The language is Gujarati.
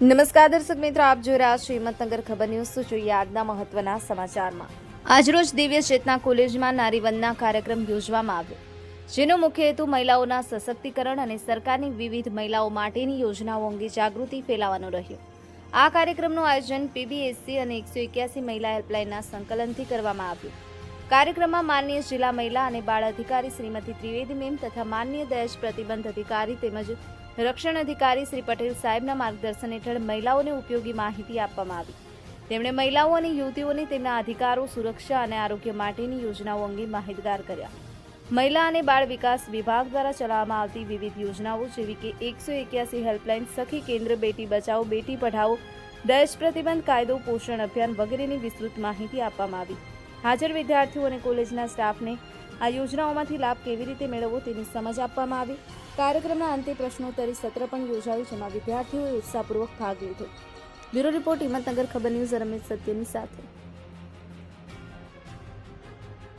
નમસ્કાર દર્શક મિત્રો, આપ જોઈ રહ્યા છો હિંમતનગર ખબર ન્યૂઝ. જોઈએ આજના મહત્વના સમાચારમાં. આજરોજ દિવ્ય ચેતના કોલેજમાં નારીવંદના કાર્યક્રમ યોજવામાં આવ્યો. જેનો મુખ્ય હેતુ મહિલાઓના સશક્તિકરણ અને સરકારની વિવિધ મહિલાઓ માટેની યોજનાઓ અંગે જાગૃતિ ફેલાવવાનો રહ્યો. આ કાર્યક્રમનું આયોજન પીબીએસસી અને એકસો એક્યાસી મહિલા હેલ્પલાઇનના સંકલનથી કરવામાં આવ્યું. કાર્યક્રમમાં માનનીય જિલ્લા મહિલા અને બાળ અધિકારી શ્રીમતી ત્રિવેદી મેમ તથા માનનીય દહેજ પ્રતિબંધ અધિકારી તેમજ રક્ષણ અધિકારી શ્રી પટેલ સાહેબના માર્ગદર્શન હેઠળ મહિલાઓને ઉપયોગી માહિતી આપવામાં આવી. તેમણે મહિલાઓ અને યુવતીઓને તેમના અધિકારો, સુરક્ષા અને આરોગ્ય માટેની યોજનાઓ અંગે માહિતગાર કર્યા. મહિલા અને બાળ વિકાસ વિભાગ દ્વારા ચલાવવામાં આવતી વિવિધ યોજનાઓ જેવી કે એકસો એક્યાસી હેલ્પલાઇન, સખી કેન્દ્ર, બેટી બચાવો, બેટી પઢાઓ, દહેજ પ્રતિબંધ કાયદો, પોષણ અભિયાન વગેરેની વિસ્તૃત માહિતી આપવામાં આવી. હાજર વિદ્યાર્થીઓ અને કોલેજના સ્ટાફને આ યોજનાઓમાંથી લાભ કેવી રીતે મેળવવો તેની સમજ આપવામાં આવી. કાર્યક્રમના અંતે પ્રશ્નોત્તરી સત્ર પણ યોજાયું, જેમાં વિદ્યાર્થીઓએ ઉત્સાહપૂર્વક ભાગ લીધો. બ્યુરો રિપોર્ટ હિંમતનગર ખબર ન્યૂઝ રમેશ સત્યની સાથે.